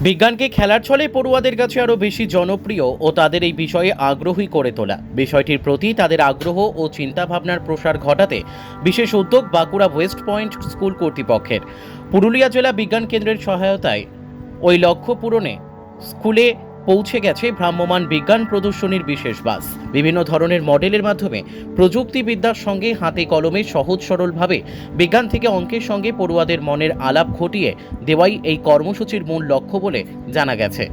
বিজ্ঞানকে খেলার ছলে পড়ুয়াদের কাছে আরও বেশি জনপ্রিয় ও তাদের এই বিষয়ে আগ্রহী করে তোলা। বিষয়টির প্রতি তাদের আগ্রহ ও চিন্তাভাবনার প্রসার ঘটাতে বিশেষ উদ্যোগ বাঁকুড়া ওয়েস্ট পয়েন্ট স্কুল কর্তৃপক্ষের। পুরুলিয়া জেলা বিজ্ঞান কেন্দ্রের সহায়তায় ওই লক্ষ্য পূরণে স্কুলে পৌঁছে গেছে ভ্রাম্যমাণ বিজ্ঞান প্রদর্শনীর বিশেষ বাস। বিভিন্ন ধরনের মডেলের মাধ্যমে প্রযুক্তিবিদ্যার সঙ্গে হাতে কলমে সহজ সরলভাবে বিজ্ঞান থেকে অঙ্কের সঙ্গে পড়ুয়াদের মনের আলাপ ঘটিয়ে দেওয়াই এই কর্মসূচির মূল লক্ষ্য বলে জানা গেছে।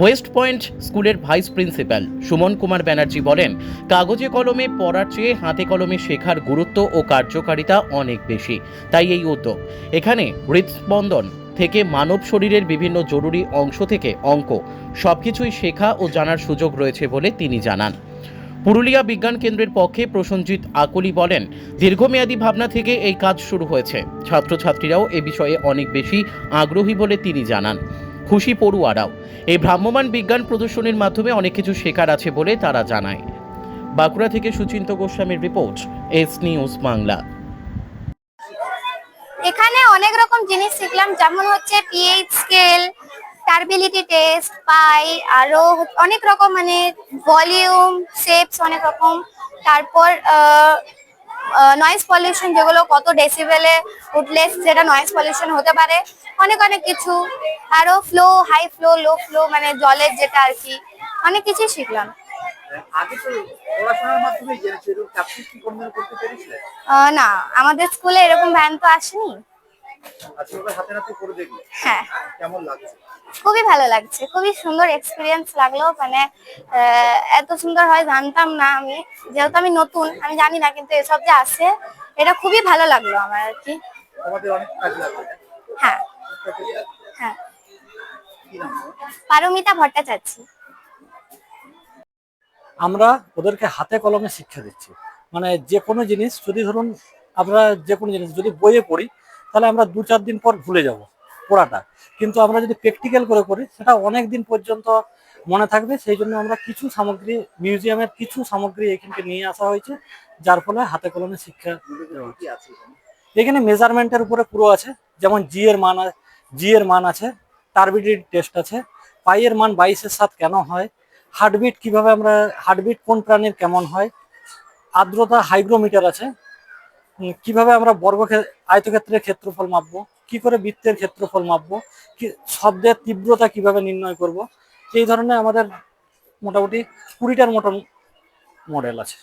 ওয়েস্ট পয়েন্ট স্কুলের ভাইস প্রিন্সিপাল সুমন কুমার ব্যানার্জি বলেন, কাগজে কলমে পড়ার চেয়ে হাতে কলমে শেখার গুরুত্ব ও কার্যকারিতা অনেক বেশি। তাই এই উদ্যোগ। এখানে হৃদস্পন্দন থেকে মানব শরীরের বিভিন্ন জরুরি অংশ থেকে অঙ্ক, সবকিছুই শেখা ও জানার সুযোগ রয়েছে বলে তিনি জানান। পুরুলিয়া বিজ্ঞান কেন্দ্রের পক্ষে প্রসঞ্জিৎ আকলি বলেন, দীর্ঘমেয়াদী ভাবনা থেকে এই কাজ শুরু হয়েছে। ছাত্রছাত্রীরাও এ বিষয়ে অনেক বেশি আগ্রহী বলে তিনি জানান। খুশি পড়ুয়ারাও এই ভ্রাম্যমান বিজ্ঞান প্রদর্শনীর মাধ্যমে অনেক কিছু শেখার আছে বলে তারা জানায়। বাঁকুড়া থেকে সুচিন্ত গোস্বামীর রিপোর্ট, এস নিউজ বাংলা। এখানে অনেক রকম জিনিস শিখলাম, যেমন হচ্ছে পিএইচ স্কেল টার্বিলিটি টেস্ট পাই আরও অনেক রকম মানে ভলিউম শেপস অনেক রকম। তারপর নয়েজ পলিউশন যেগুলো, কত ডেসিবেলে উঠলে সেটা নয়েজ পলিউশন হতে পারে। অনেক অনেক কিছু। আরও flow high flow low flow মানে জলের যেটা আর কি, অনেক কিছুই শিখলাম। আগে তো পড়াশোনার মাধ্যমে জেনেছি এরকম প্র্যাকটিস কোনদিন করতে পেরেছিলে? না আমাদের স্কুলে এরকম ভ্যান তো আসেনি। আজকে ওটা হাতে হাতে করে দেখলে। হ্যাঁ। কেমন লাগছে? খুবই ভালো লাগছে খুবই সুন্দর এক্সপিরিয়েন্স লাগল মানে এত সুন্দর হয় জানতাম না আমি। যেহেতু আমি নতুন আমি জানি না কিন্তু এসব যে আছে এটা খুবই ভালো লাগল আমার আর কি। তোমাদের অনেক কাজ লাগবে হ্যাঁ। হ্যাঁ? পারমিতা ভট্টাচার্য। আমরা ওদেরকে হাতে কলমে শিক্ষা দিচ্ছি। মানে যে কোনো জিনিস যদি ধরুন আমরা যে কোনো জিনিস যদি বইয়ে পড়ি, তাহলে আমরা দু চার দিন পর ভুলে যাব পড়াটা কিন্তু আমরা যদি প্র্যাকটিক্যাল করে করি সেটা অনেক দিন পর্যন্ত মনে থাকবে। সেই জন্য আমরা কিছু সামগ্রী মিউজিয়ামের কিছু সামগ্রী এখানকে নিয়ে আসা হয়েছে, যার ফলে হাতে কলমে শিক্ষা এখানে? মেজারমেন্টের উপরে পুরো আছে। যেমন জি এর মান জি এর মান আছে টার্বিডিটি টেস্ট আছে। পাইয়ের মান বাইশের সাত কেন হয়? হার্টবিট কীভাবে আমরা, হার্টবিট কোন প্রাণীর কেমন হয়, আর্দ্রতা হাইগ্রোমিটার আছে কীভাবে আমরা বর্গ আয়তক্ষেত্রের ক্ষেত্রফল মাপবো, কি করে বৃত্তের ক্ষেত্রফল মাপবো শব্দের তীব্রতা কীভাবে নির্ণয় করব, এই ধরনের আমাদের মোটামুটি কুড়িটার মতন মডেল আছে।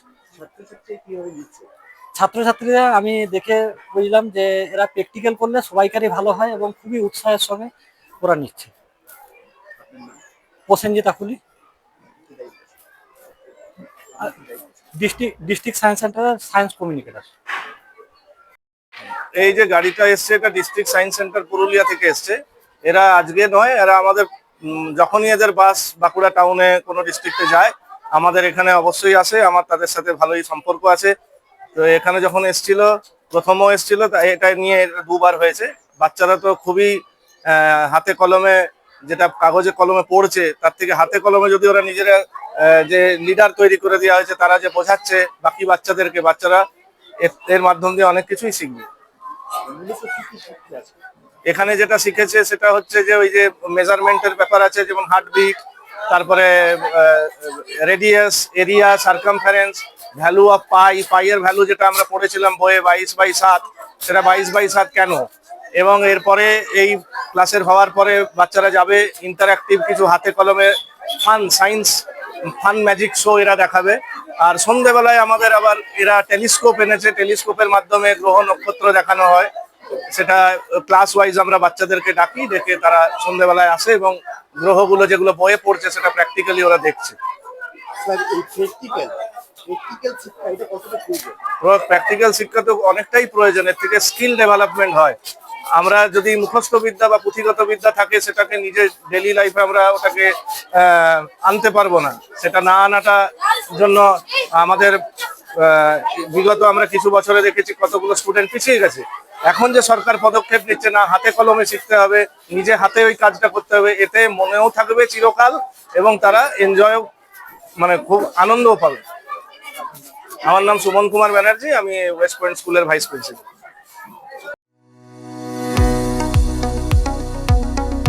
ছাত্রছাত্রীরা আমি দেখে বুঝলাম যে এরা প্র্যাকটিক্যাল করলে সবাইকারই ভালো হয় এবং খুবই উৎসাহের সঙ্গে ওরা নিচ্ছে। Prasenjit Akuli. District district science centre science communicator. এই যে গাড়িটা এসছে, এটা ডিস্ট্রিক্ট সায়েন্স সেন্টার পুরুলিয়া থেকে এসছে। এরা আজকে নয়, এরা আমাদের যখনই এদের বাস বাঁকুড়া টাউনে কোনো ডিস্ট্রিক্টে যায়, আমাদের এখানে অবশ্যই আসে, আমার তাদের সাথে ভালোই সম্পর্ক আছে। তো এখানে যখন এসছিল, প্রথমও এসছিল এটা নিয়ে দুবার হয়েছে। বাচ্চারা তো খুবই হাতে কলমে, যেটা কাগজে কলমে পড়ছে, তার থেকে হাতে কলমে যদি ওরা নিজেরা যে লিডার তৈরি করে দেওয়া হয়েছে, তারা যে বোঝাচ্ছে, বাকি বাচ্চাদেরকে, বাচ্চারা এর- মাধ্যম দিয়ে অনেক কিছুই শিখবে। এখানে যেটা শিখেছে, সেটা হচ্ছে যে ওই যে মেজারমেন্টের ব্যাপার আছে, যেমন হার্টবিট তারপরে radius area circumference value of pi পাইয়ের value যেটা আমরা পড়েছিলাম বইয়ে, বাইশ বাই সাত, সেটা বাইশ বাই সাত কেন? এবং এরপরে এই ক্লাসের হওয়ার পরে বাচ্চারা যাবে ইন্টারাক্টিভ কিছু হাতে কলমে fun science fun magic show এরা দেখাবে। আর সন্ধেবেলায় আমাদের আবার এরা টেলিস্কোপ এনেছে। টেলিস্কোপের মাধ্যমে গ্রহ নক্ষত্র দেখানো হয়। সেটা ক্লাস ওয়াইজ আমরা বাচ্চাদেরকে ডাকি ডেকে তারা সন্ধ্যেবেলায় আসে এবং গ্রহগুলো যেগুলো বয়ে পড়ছে সেটা প্র্যাকটিক্যালি ওরা দেখছে। প্র্যাকটিক্যাল শিক্ষা তো অনেকটাই প্রয়োজন। এর থেকে স্কিল ডেভেলপমেন্ট হয়। আমরা যদি মুখস্থ বিদ্যা বা পুঁথিগত বিদ্যা থাকে, সেটাকে নিজের ডেলি লাইফে আমরা ওটাকে আনতে পারব না। সেটা না আনাটা জন্য আমাদের বিগত আমরা কিছু বছরে দেখেছি কতগুলো স্টুডেন্ট পিছিয়ে গেছে। এখন যে সরকার পদক্ষেপ নিচ্ছে, না, হাতে কলমে শিখতে হবে, নিজে হাতে ওই কাজটা করতে হবে, এতে মনেও থাকবে চিরকাল এবং তারা এনজয় মানে খুব আনন্দও পাবে। আমার নাম সুমন কুমার ব্যানার্জি, আমি ওয়েস্ট পয়েন্ট স্কুলের ভাইস প্রিন্সিপাল